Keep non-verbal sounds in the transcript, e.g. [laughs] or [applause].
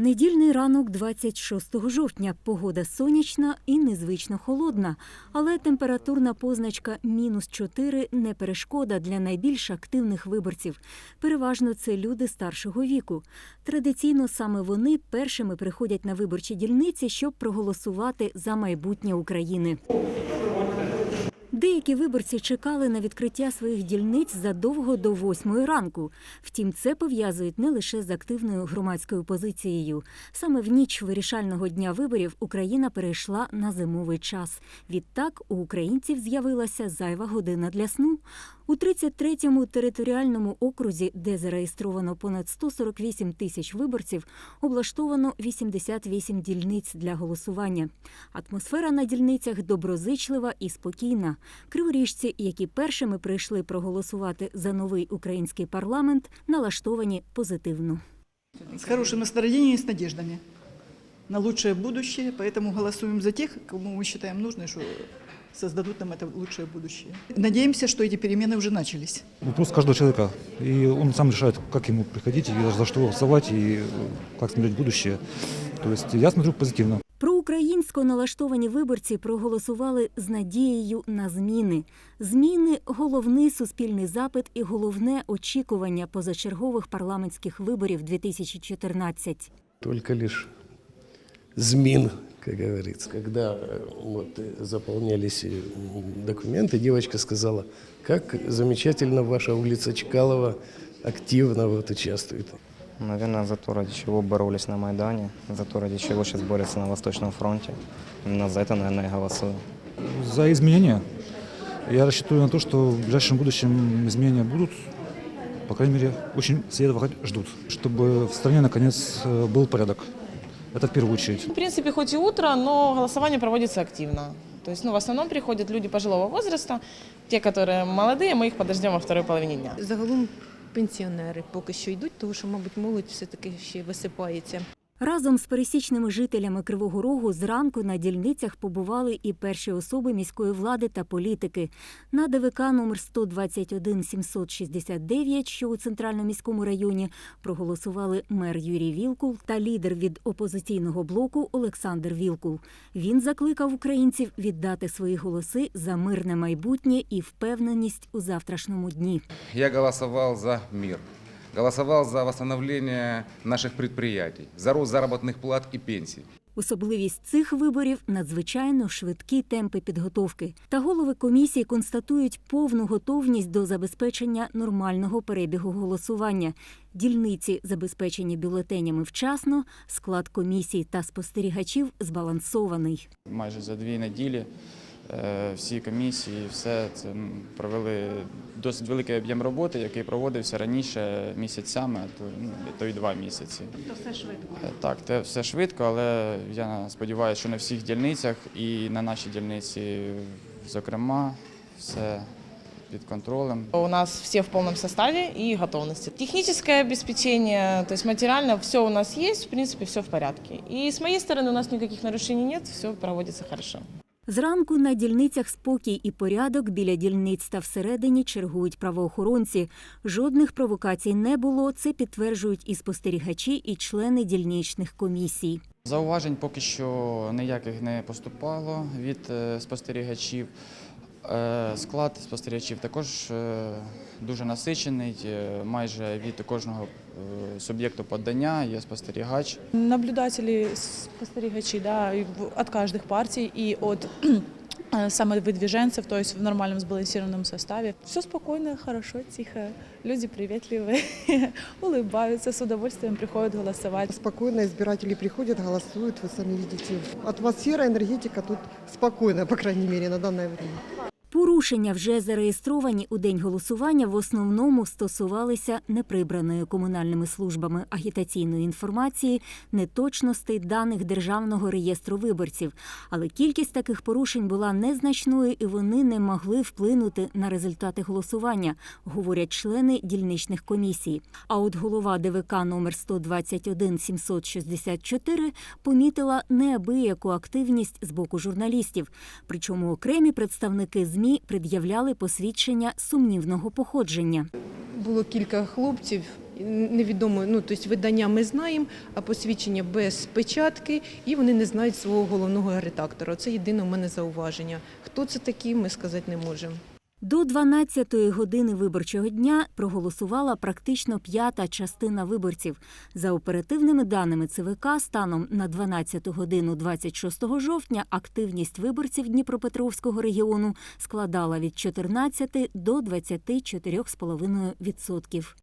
Недільний ранок 26 жовтня. Погода сонячна і незвично холодна, але температурна позначка мінус 4 не перешкода для найбільш активних виборців. Переважно це люди старшого віку. Традиційно саме вони першими приходять на виборчі дільниці, щоб проголосувати за майбутнє України. Деякі виборці чекали на відкриття своїх дільниць задовго до восьмої ранку. Втім, це пов'язують не лише з активною громадською позицією. Саме в ніч вирішального дня виборів Україна перейшла на зимовий час. Відтак у українців з'явилася зайва година для сну. У 33-му територіальному окрузі, де зареєстровано понад 148 тисяч виборців, облаштовано 88 дільниць для голосування. Атмосфера на дільницях доброзичлива і спокійна. Криворіжці, які першими прийшли проголосувати за новий український парламент, налаштовані позитивно. С хорошим настроением и с надеждами на лучшее будущее. Поэтому голосуем за тех, кому мы считаем нужно, что создадут нам это лучшее будущее. Надеемся, что эти перемены уже начались. Вопрос каждого человека. И он сам решает, как ему приходить, и за что голосовать, и э, как смотреть в будущее. То есть я смотрю позитивно. Проукраїнсько налаштовані виборці проголосували з надією на зміни. Зміни головний суспільний запит і головне очікування позачергових парламентських виборів 2014. только лишь змин, как говорится. Когда э, вот, э, заполнялись э, м, документы, девочка сказала, как замечательно ваша улица Чкалова активно вот участвует. Наверное, за то, ради чего боролись на Майдане, за то, ради чего сейчас борются на Восточном фронте. Именно за это, наверное, я голосую. За изменения. Я рассчитываю на то, что в ближайшем будущем изменения будут. По крайней мере, очень все этого хот- ждут. Чтобы в стране, наконец, э, был порядок. Это в первую очередь. В принципе, хоть и утро, но голосование проводится активно. То есть, ну, в основном приходят люди пожилого возраста, те, которые молодые, мы их подождем во второй половине дня. Загалом пенсіонери поки що йдуть, тому що, мабуть, молодь все-таки ще висипається. Разом з пересічними жителями Кривого Рогу зранку на дільницях побували і перші особи міської влади та політики. На ДВК номер 121 769, що у центральному міському районі, проголосували мер Юрій Вілкул та лідер від опозиційного блоку Олександр Вілкул. Він закликав українців віддати свої голоси за мирне майбутнє і впевненість у завтрашньому дні. Я голосовал за мир. Голосовал за восстановление наших предприятий, за рост заработных плат и пенсий. Особливість цих виборів надзвичайно швидкі темпи підготовки. Та голови комісії констатують повну готовність до забезпечення нормального перебігу голосування. Дільниці забезпечені бюлетенями вчасно, склад комісій та спостерігачів збалансований. майже за дві неділі. Е, Всі комісії, все це провели досить великий об'єм роботи, який проводився раніше місяцями, то, ну, то й два місяці. Тобто все швидко? Так, це все швидко, але я сподіваюся, що на всіх дільницях і на нашій дільниці, зокрема, все під контролем. У нас все в полном составе и готовности. Техническое обеспечение, то есть материально все у нас есть, в принципе, все в порядке. И с моей стороны у нас никаких нарушений нет, все проводится хорошо. Зранку на дільницях спокій і порядок біля дільниць та всередині чергують правоохоронці. Жодних провокацій не було. Це підтверджують і спостерігачі, і члени дільничних комісій. Зауважень поки що ніяких не поступало від е, спостерігачів. Е, Склад спостерігачів також е, дуже насичений. е, Майже від кожного е, суб'єкту подання є спостерігач. наблюдатели, спостерігачі, да, и в- от каждых партий и от [clears throat] э, самовыдвиженцев, то есть в нормальном сбалансированном составе. Все спокойно, хорошо, тихо. Люди приветливые, [laughs] улыбаются, с удовольствием приходят голосовать. Спокойно избиратели приходят, голосуют, вы сами видите. Атмосфера, энергетика тут спокойная, по крайней мере, на данное время. Порушення, вже зареєстровані у день голосування, в основному стосувалися неприбраної комунальними службами агітаційної інформації, неточностей даних Державного реєстру виборців. Але кількість таких порушень була незначною і вони не могли вплинути на результати голосування, говорять члени дільничних комісій. А от голова ДВК номер 121 764 помітила неабияку активність з боку журналістів. Причому окремі представники ЗМІ пред'являли посвідчення сумнівного походження. Було кілька хлопців, Невідомо, ну тобто видання ми знаємо, а посвідчення без печатки, і вони не знають свого головного редактора. Це єдине у мене зауваження. Хто це такі, ми сказати не можемо. До 12-ї години виборчого дня проголосувала практично п'ята частина виборців. За оперативними даними ЦВК, станом на 12 годину 26 жовтня активність виборців Дніпропетровського регіону складала від 14 до 24,5%.